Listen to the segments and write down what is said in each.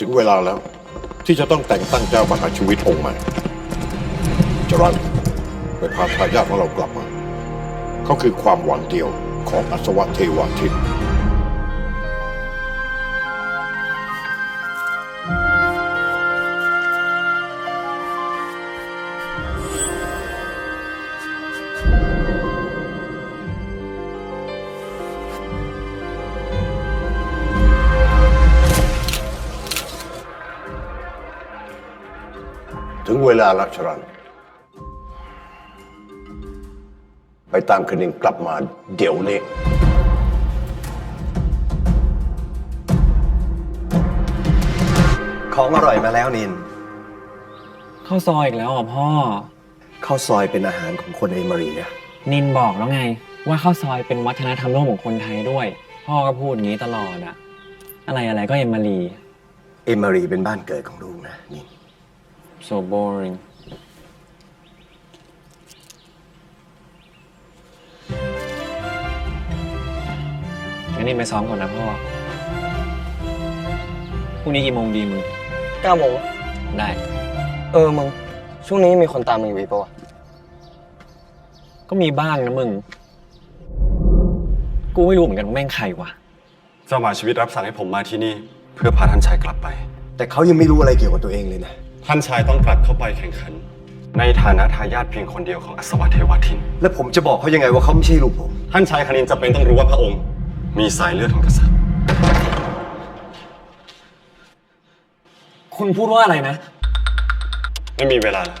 ถึงเวลาแล้ว ที่จะต้องแต่งตั้งเจ้ามหาชีวิตองค์ใหม่จรันไปพาทายาทของเรากลับมา เขาคือความหวังเดียวของอัศวะเทวาทิต ถึงเวลาแล้วชรัน ไปตามคณิงกลับมาเดี๋ยวนี้ ของอร่อยมาแล้วนิน ข้าวซอยอีกแล้วอะพ่อ ข้าวซอยเป็นอาหารของคนเอมารีนะ นินบอกแล้วไง ว่าข้าวซอยเป็นวัฒนธรรมร่วมของคนไทยด้วย พ่อก็พูดอย่างนี้ตลอดอะอะไรอะไรก็เอ็มมารี เอมารีเป็นบ้านเกิดของลูกนะนิน so boring งั้นนินไปซ้อมก่อนนะพ่อ พรุ่งนี้กี่โมงดีมึง เก้าโมงได้ เออมึง ช่วงนี้มีคนตามมึงอยู่อีกปะวะ ก็มีบ้างนะมึง กูไม่รู้เหมือนกันว่าแม่งใครวะ เจ้าหมาชีวิตรับสั่งให้ผมมาที่นี่ เพื่อพาท่านชายกลับไป แต่เขายังไม่รู้อะไรเกี่ยวกับตัวเองเลยนะ ท่านชายต้องกลับเข้าไปแข่งขัน ในฐานะทายาทเพียงคนเดียวของอัศวเทวทิน แล้วผมจะบอกเขายังไงว่าเขาไม่ใช่ลูกผม ท่านชายคณินจะเป็นต้องรู้ว่าพระองค์ มีสายเลือดของกษัตริย์ คุณพูดว่าอะไรนะ ไม่มีเวลาแล้ว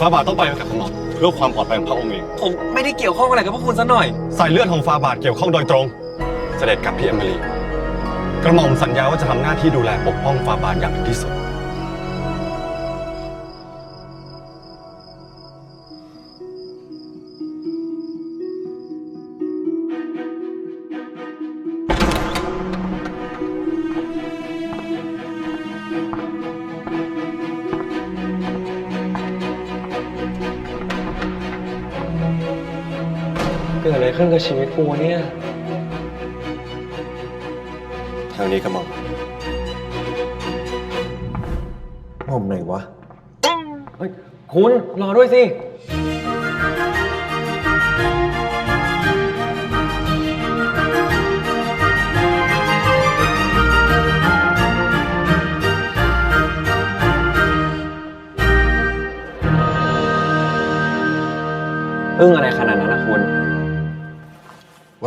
ฟาบาทต้องไปกับกระหม่อมเพื่อความปลอดภัยของพระองค์เอง ผมไม่ได้เกี่ยวข้องอะไรกับพวกคุณซะหน่อย สายเลือดของฟาบาทเกี่ยวข้องโดยตรง เสด็จกับพี่เอมิลี กระหม่อมสัญญาว่าจะทำหน้าที่ดูแลปกป้องฟาบาทอย่างถึงที่สุด ขึ้นกับชีวิตกูวะเนี่ย ทางนี้กระหม่อมงอมไหนวะ เฮ้ย คุณรอด้วยสิ อึ้งอะไร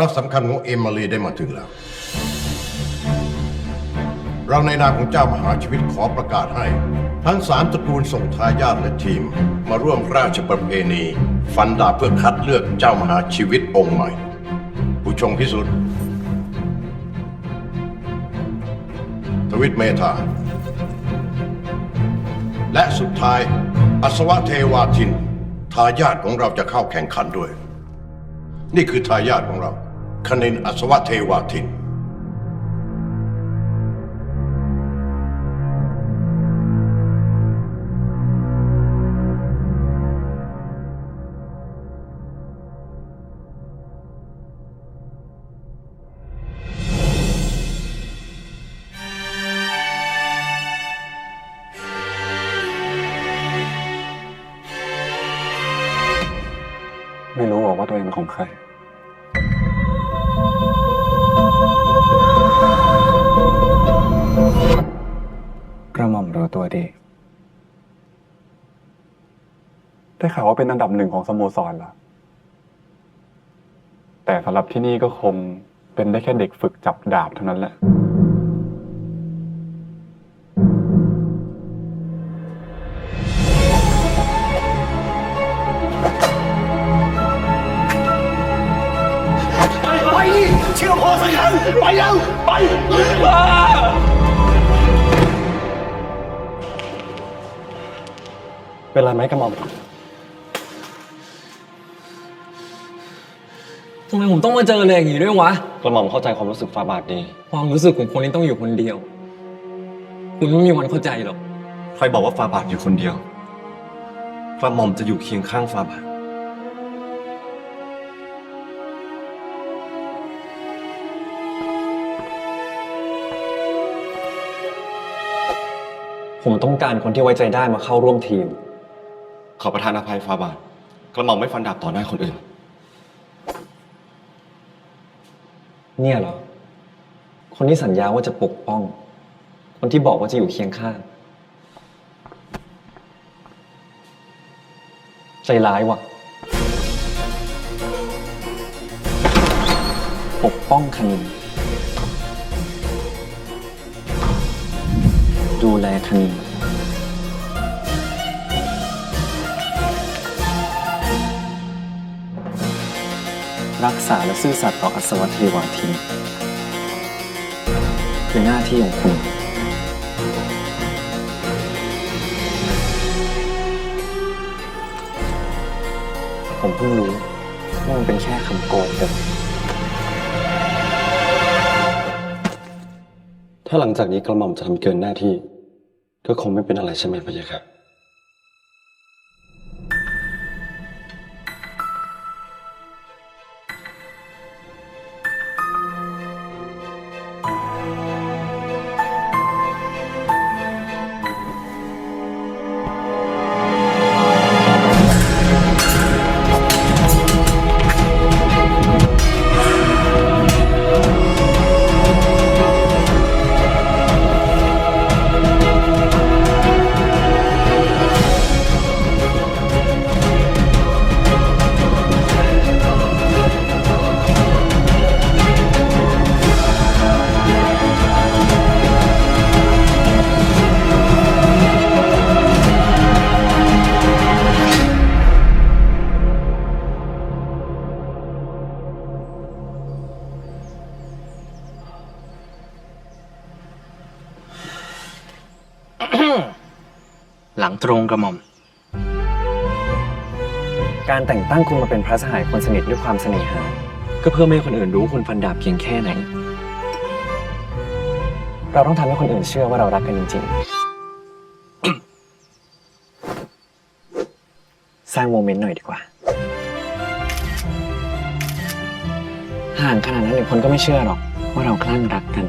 ระสำคัญของเอมมารีได้มาถึงแล้ว เราในนามของเจ้ามหาชีวิตขอประกาศให้ ทั้งสามตระกูลส่งทายาทและทีม มาร่วมราชประเพณี ฟันดาบเพื่อคัดเลือกเจ้ามหาชีวิตองค์ใหม่ ผู้ชงพิสุทธิ์ทวิตเมธาและสุดท้าย อัศวะเทวาทิน ทายาทของเราจะเข้าแข่งขันด้วย นี่คือทายาทของเรา คณินอัศวะเทวาทินไม่รู้หรอกว่าตัวเองเป็นของใคร ระหม่อมรู้ตัวดี ได้ข่าวว่าเป็นอันดับหนึ่งของสโมสรเหรอ แต่สำหรับที่นี่ก็คงเป็นได้แค่เด็กฝึกจับดาบเท่านั้นแหละเป็ นไรไหมกระหม่อมทำไมผมต้องมาเจออะไรอย่างนี้ด้วยวะ กระหม่อมเข้าใจความรู้สึกฟาบาทดี ความรู้สึกของคนที่ต้องอยู่คนเดียว คุณไม่มีวันเข้าใจหรอก ใครบอกว่าฟาบาทอยู่คนเดียว กระหม่อมจะอยู่เคียงข้างฟาบาทผมต้องการคนที่ไว้ใจได้มาเข้าร่วมทีม ขอประทานอภัยฟาบาท กระหม่อมไม่ฟันดาบต่อหน้าคนอื่น เนี่ยเหรอ คนที่สัญญาว่าจะปกป้อง คนที่บอกว่าจะอยู่เคียงข้าง ใจร้ายว่ะ ปกป้องคณิน ดูแลคณิน รักษาและซื่อสัตย์ต่ออัศวเทวาทีคือหน้าที่ของคุณ ผมเพิ่งรู้ว่ามันเป็นแค่คำโกงเดิมถ้าหลังจากนี้กระหม่อมจะทำเกินหน้าที่ ก็คงไม่เป็นอะไรใช่ไหมพะยะค่ะ หลังตรงกระหม่อม การแต่งตั้งคุณมาเป็นพระสหายคนสนิทด้วยความเสน่หา ก็เพื่อไม่ให้คนอื่นรู้คุณฟันดาบเพียงแค่ไหน เราต้องทำให้คนอื่นเชื่อว่าเรารักกันจริงๆ สร้างโมเมนต์หน่อยดีกว่า ห่างขนาดนั้นเดี๋ยวคนก็ไม่เชื่อหรอกว่าเราคลั่งรักกัน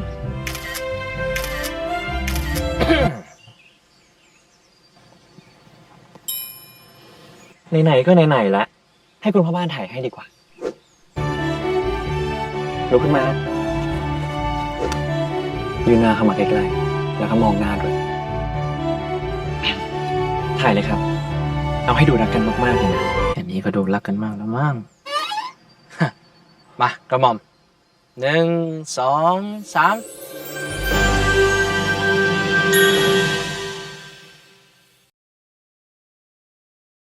ไหนๆก็ไหนๆแล้วให้คุณพ่อบ้านถ่ายให้ดีกว่าลุกขึ้นมายืนหน้าเข้ามาใกล้ๆแล้วก็มองหน้าด้วย ถ่ายเลยครับ เอาให้ดูรักกันมากๆเลยนะอันนี้ก็ดูรักกันมากแล้วมั้งฮะมากระหม่อมหนึ่งสองสาม